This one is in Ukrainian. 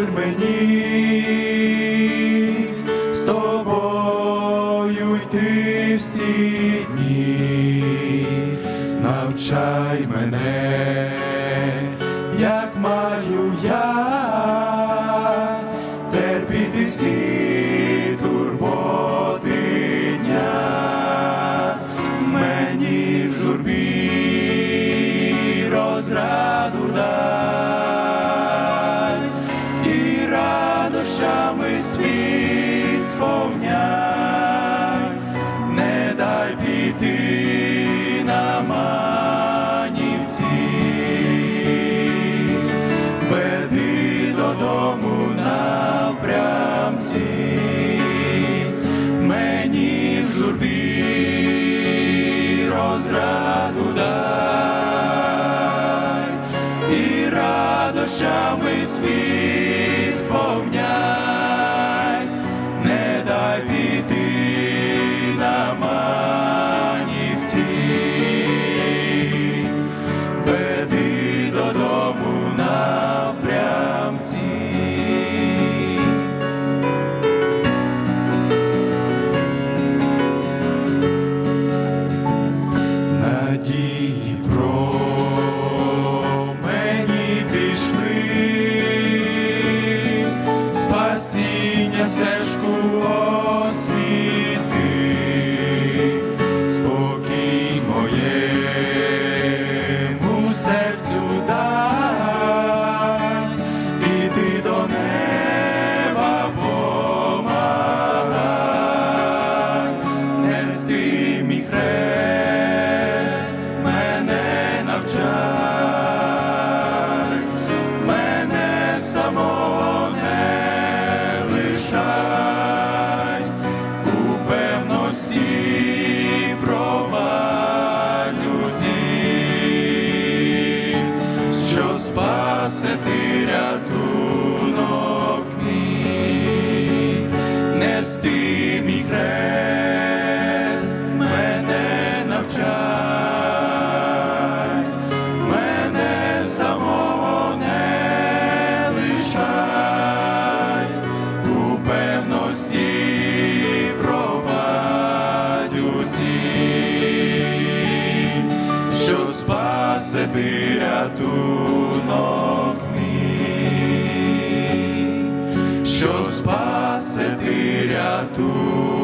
дозволь мені з тобою йти всі дні, навчай мене. світ не дай піти на веди додому напрямці, мені в журбі розраду дай. Радощами світ. Holy Spirit. ти рятунок мій, що спасе ти рятунок.